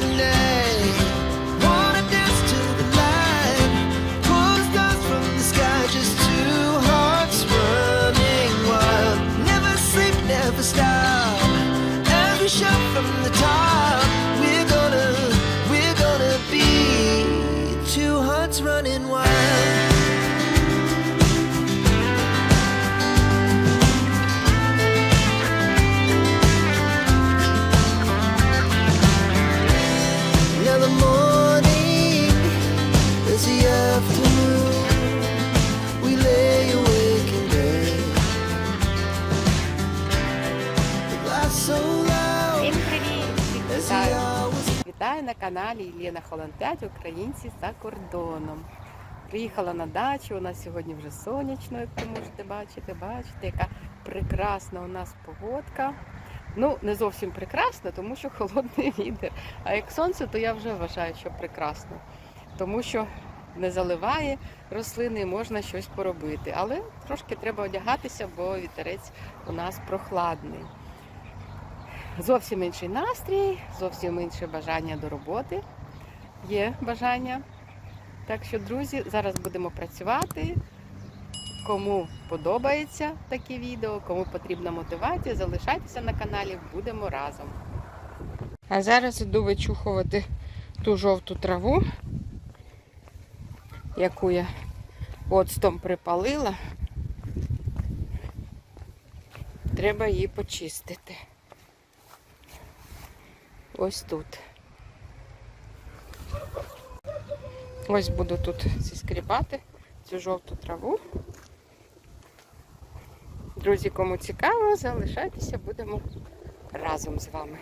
good night. Каналі Єлена Холланд 5 Українці за кордоном. Приїхала на дачу. У нас сьогодні вже сонячно, як ви можете бачити. Бачите, яка прекрасна у нас погодка. Ну, не зовсім прекрасна, тому що холодний вітер. А як сонце, то я вже вважаю, що прекрасно. Тому що не заливає рослини, і можна щось поробити. Але трошки треба одягатися, бо вітерець у нас прохладний. Зовсім інший настрій, зовсім інше бажання до роботи. Є бажання. Так що, друзі, зараз будемо працювати. Кому подобається такі відео, кому потрібна мотивація, залишайтеся на каналі, будемо разом. А зараз іду вичухувати ту жовту траву, яку я оцтом припалила. Треба її почистити. Ось тут. Ось буду тут зіскрібати цю жовту траву. Друзі, кому цікаво, залишайтеся, будемо разом з вами.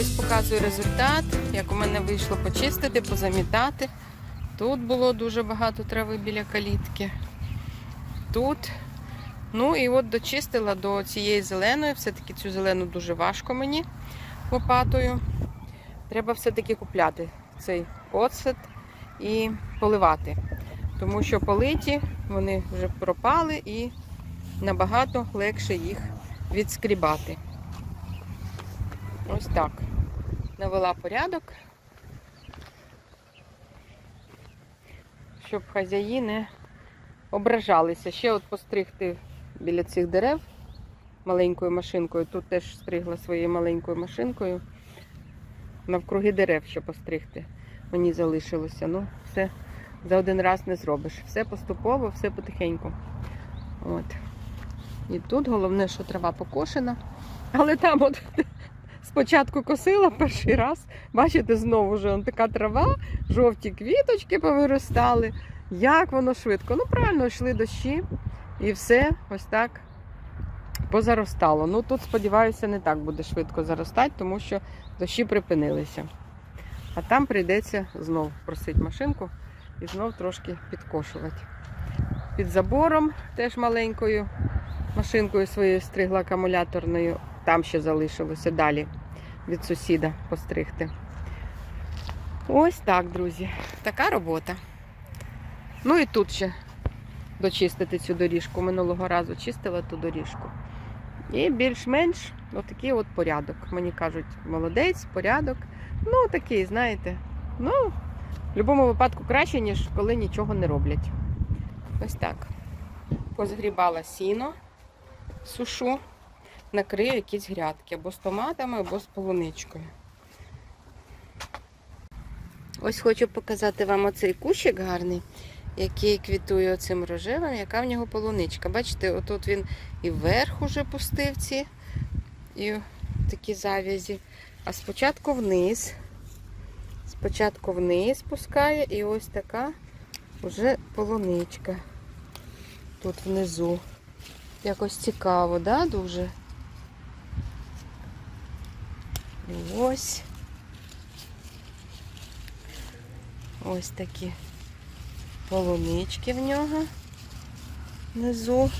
Ось показую результат, як у мене вийшло почистити, позамітати. Тут було дуже багато трави біля калітки. Тут. Ну і от дочистила до цієї зеленої. Все-таки цю зелену дуже важко мені лопатою. Треба все-таки купляти цей оцет і поливати. Тому що политі, вони вже пропали і набагато легше їх відскрібати. Ось так. Навела порядок, щоб хазяї не ображалися. Ще от постригти біля цих дерев маленькою машинкою. Тут теж стригла своєю маленькою машинкою. Навкруги дерев ще постригти. Мені залишилося. Ну, все за один раз не зробиш. Все поступово, все потихеньку. От. І тут головне, що трава покошена. Але там от спочатку косила перший раз. Бачите, знову он така трава, жовті квіточки повиростали. Як воно швидко. Ну, правильно, йшли дощі і все ось так позаростало. Ну тут, сподіваюся, не так буде швидко заростати, тому що дощі припинилися. А там прийдеться знов просити машинку і знов трошки підкошувати. Під забором теж маленькою машинкою своєю стригла акумуляторною. Там ще залишилося далі від сусіда постригти. Ось так, друзі. Така робота. Ну і тут ще дочистити цю доріжку. Минулого разу чистила ту доріжку. І більш-менш отакий от порядок. Мені кажуть, молодець, порядок. Ну, такий, знаєте. Ну, в будь-якому випадку краще, ніж коли нічого не роблять. Ось так. Позгрібала сіно, сушу, накрию якісь грядки або з томатами, або з полуничкою. Ось хочу показати вам оцей кущик гарний, який квітує оцим рожевим, яка в нього полуничка. Бачите, отут він і вверх уже пустив ці і такі завязі. А спочатку вниз. Спочатку вниз пускає і ось така вже полуничка. Тут внизу. Якось цікаво, да, дуже? І ось. Ось такі полунички в нього внизу.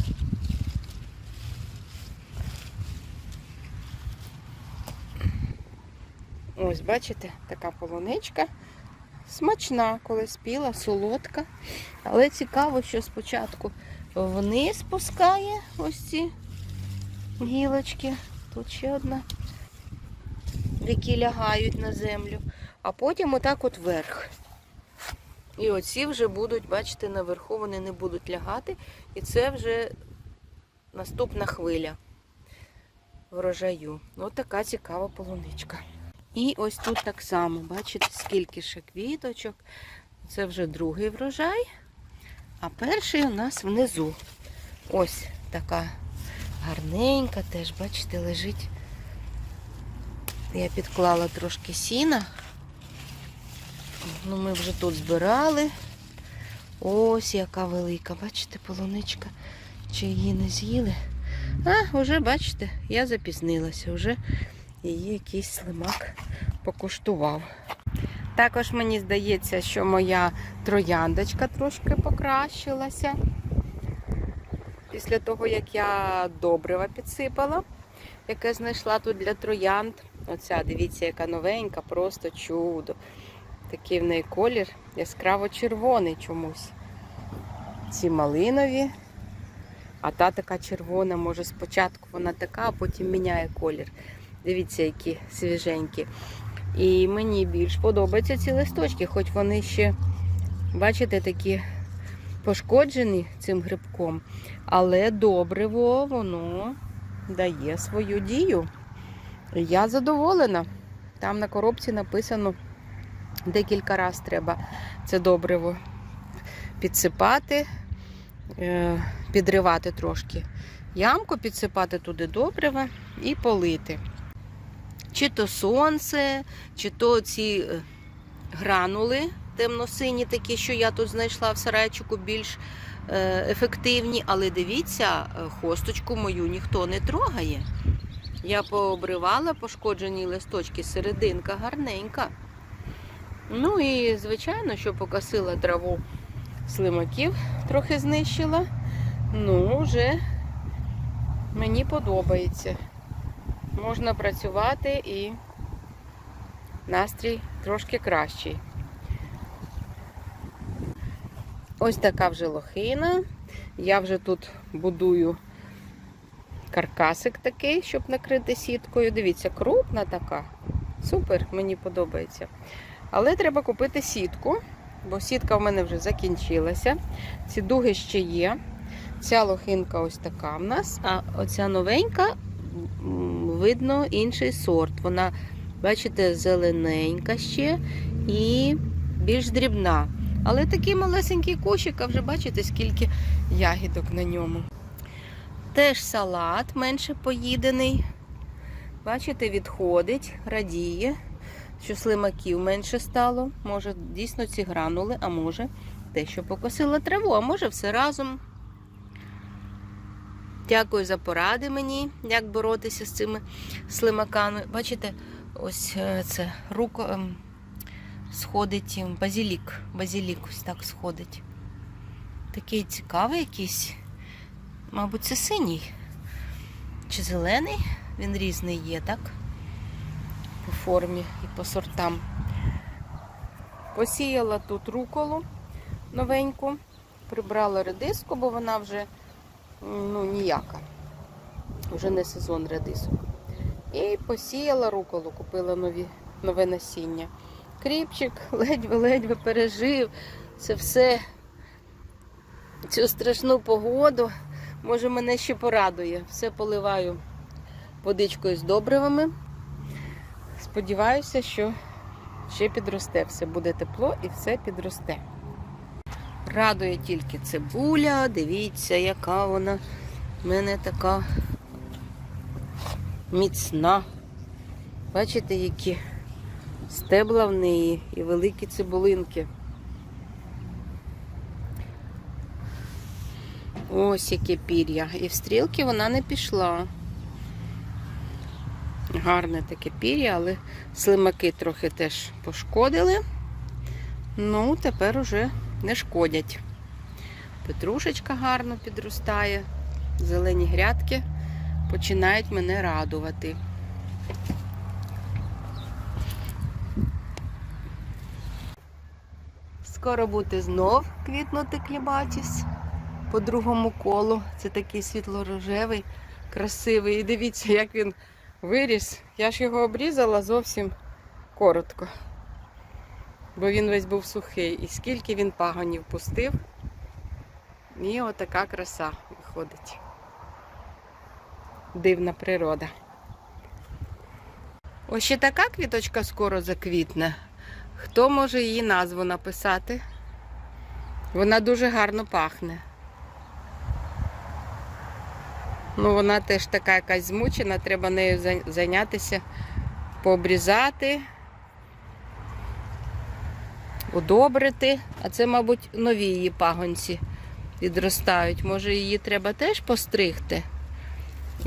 Ось, бачите, така полуничка. Смачна, коли спіла, солодка. Але цікаво, що спочатку вниз пускає ось ці гілочки. Тут ще одна, які лягають на землю. А потім отак от вверх. І оці вже будуть, бачите, наверху вони не будуть лягати. І це вже наступна хвиля врожаю. Ось така цікава полуничка. І ось тут так само, бачите, скільки ще квіточок. Це вже другий врожай. А перший у нас внизу. Ось така гарненька, теж, бачите, лежить. Я підклала трошки сіна. Ну, ми вже тут збирали. Ось яка велика, бачите, полуничка. Чи її не з'їли? А, вже, бачите, я запізнилася, вже її якийсь слимак покуштував. Також мені здається, що моя трояндочка трошки покращилася. Після того, як я добрива підсипала, яке знайшла тут для троянд. Оця, дивіться, яка новенька, просто чудо. Такий в неї колір яскраво червоний чомусь. Ці малинові, а та така червона, може спочатку вона така, а потім міняє колір. Дивіться, які свіженькі. І мені більш подобаються ці листочки, хоч вони ще, бачите, такі пошкоджені цим грибком. Але добриво, воно дає свою дію. Я задоволена. Там на коробці написано декілька разів треба це добриво підсипати, е, підривати трошки ямку, підсипати туди добрива і полити. Чи то сонце, чи то ці е, гранули темно-сині, такі, що я тут знайшла в сарайчику, більш е, ефективні. Але дивіться, хосточку мою ніхто не трогає. Я пообривала пошкоджені листочки, серединка гарненька. Ну і, звичайно, що покосила траву слимаків, трохи знищила. Ну, вже мені подобається. Можна працювати і настрій трошки кращий. Ось така вже лохина. Я вже тут будую каркасик такий, щоб накрити сіткою. Дивіться, крупна така. Супер, мені подобається. Але треба купити сітку, бо сітка в мене вже закінчилася. Ці дуги ще є. Ця лохинка ось така в нас, а оця новенька, видно, інший сорт. Вона, бачите, зелененька ще і більш дрібна. Але такий малесенький кошик, а вже бачите, скільки ягідок на ньому. Теж салат менше поїдений. Бачите, відходить, радіє, що слимаків менше стало. Може, дійсно ці гранули, а може, те, що покосила траву, а може все разом. Дякую за поради мені, як боротися з цими слимаками. Бачите, ось е, це руко ем, сходить ем, базілік. Базілік ось так сходить. Такий цікавий якийсь. Мабуть, це синій. Чи зелений? Він різний є, так? По формі і по сортам. Посіяла тут руколу новеньку, прибрала редиску, бо вона вже ну, ніяка. Вже не сезон редисок. І посіяла руколу, купила нові, нове насіння. Кріпчик ледве-ледве пережив це все, цю страшну погоду. Може, мене ще порадує. Все поливаю водичкою з добривами. Сподіваюся, що ще підросте. Все буде тепло і все підросте. Радує тільки цибуля. Дивіться, яка вона в мене така міцна. Бачите, які стебла в неї і великі цибулинки. Ось яке пір'я. І в стрілки вона не пішла. Гарне таке пір'я, але слимаки трохи теж пошкодили. Ну, тепер уже не шкодять. Петрушечка гарно підростає. Зелені грядки починають мене радувати. Скоро буде знов квітнути кліматіс по другому колу. Це такий світло-рожевий, красивий. І дивіться, як він виріс. Я ж його обрізала зовсім коротко. Бо він весь був сухий. І скільки він пагонів пустив. І отака краса виходить. Дивна природа. Ось ще така квіточка скоро заквітне. Хто може її назву написати? Вона дуже гарно пахне. Ну, вона теж така якась змучена, треба нею зайнятися, пообрізати, удобрити. А це, мабуть, нові її пагонці відростають. Може, її треба теж постригти.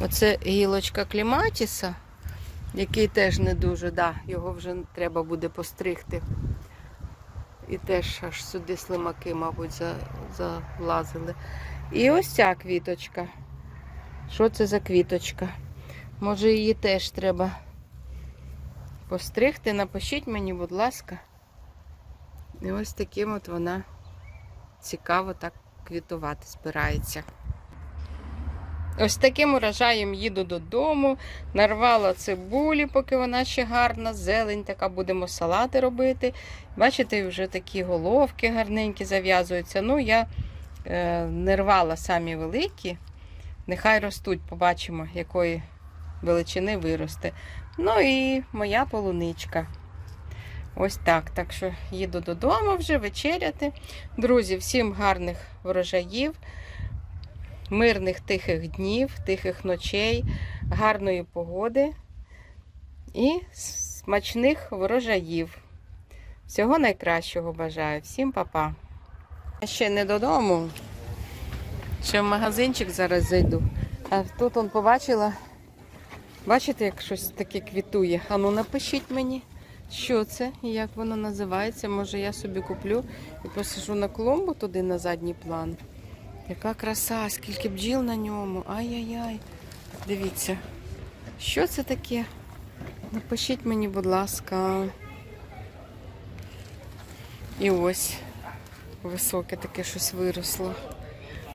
Оце гілочка кліматіса, який теж не дуже, да, його вже треба буде постригти. І теж аж сюди слимаки, мабуть, залазили. І ось ця квіточка. Що це за квіточка? Може її теж треба постригти. Напишіть мені, будь ласка. І ось таким от вона цікаво так квітувати збирається. Ось таким урожаєм їду додому. Нарвала цибулі, поки вона ще гарна, зелень така, будемо салати робити. Бачите, вже такі головки гарненькі зав'язуються. Ну, я е, не рвала самі великі. Нехай ростуть, побачимо, якої величини виросте. Ну і моя полуничка. Ось так. Так що їду додому вже вечеряти. Друзі, всім гарних врожаїв, мирних тихих днів, тихих ночей, гарної погоди і смачних врожаїв. Всього найкращого бажаю. Всім па-па. Ще не додому. Ще в магазинчик зараз зайду. А тут он побачила. Бачите, як щось таке квітує. А ну напишіть мені, що це і як воно називається. Може я собі куплю і посажу на клумбу туди на задній план. Яка краса, скільки бджіл на ньому. Ай-яй-яй. Дивіться. Що це таке? Напишіть мені, будь ласка. І ось високе таке щось виросло.